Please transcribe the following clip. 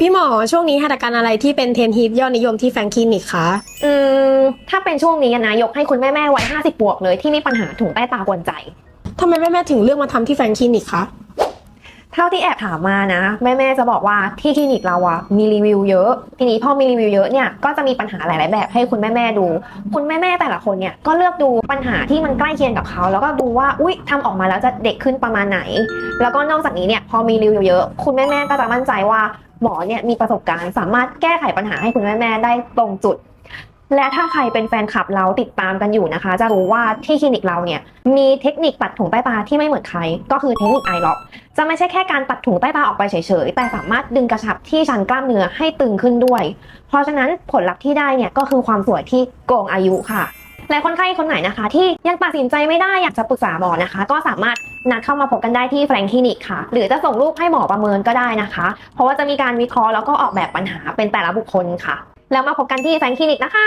พี่หมอช่วงนี้หัตถการอะไรที่เป็นเทรนด์ฮิตยอดนิยมที่แฟรงคลินิกคะอืมถ้าเป็นช่วงนี้นะยกให้คุณแม่แม่ๆวัย50 บวกเลยที่มีปัญหาถุงใต้ตากวนใจ ทำไมแม่แม่ๆถึงเลือกมาทำที่แฟรงคลินิกคะ เท่าที่แอบถามมานะ แม่แม่ๆจะบอกว่าที่คลินิกเราอะมีรีวิวเยอะ ทีนี้พอมีรีวิวเยอะเนี่ยก็จะมีปัญหาหลาย ๆ แบบให้คุณแม่แม่ๆดู คุณแม่แม่ๆแต่ละคนเนี่ยก็เลือกดูปัญหาที่มันใกล้เคียงกับเขา แล้วก็ดูว่าอุ้ยทำออกมาแล้วจะเด็กขึ้นประมาณไหน แล้วก็นอกจากนี้เนี่ยพอมีรีวิวเยอะคุณแม่แม่ๆก็จะมั่นใจว่า หมอเนี่ยมีประสบการณ์สามารถแก้ไขปัญหาให้คุณแม่แม่ๆได้ตรงจุด และถ้าใครเป็นแฟนคลับเราติดตามกันอยู่นะคะ จะรู้ว่าที่คลินิกเราเนี่ยมีเทคนิคตัดถุงใต้ตาที่ไม่เหมือนใคร ก็คือเทคนิคไอล็อกจะไม่ใช่แค่การตัดถุงใต้ตาออกไปเฉยๆ แต่สามารถดึงกระชับที่ชั้นกล้ามเนื้อให้ตึงขึ้นด้วย เพราะฉะนั้นผลลัพธ์ที่ได้เนี่ยก็คือความสวยที่โกงอายุค่ะ และคนไข้คนไหนนะคะ ที่ยังตัดสินใจไม่ได้อยากจะปรึกษาหมอนะคะ ก็สามารถนัดเข้ามาพบกันได้ที่แฟรงคลินิกค่ะ หรือจะส่งรูปให้หมอประเมินก็ได้นะคะ เพราะว่าจะมีการวิเคราะห์แล้วก็ออกแบบปัญหาเป็นแต่ละบุคคลค่ะ แล้วมาพบกันที่แฟรงคลินิกนะคะ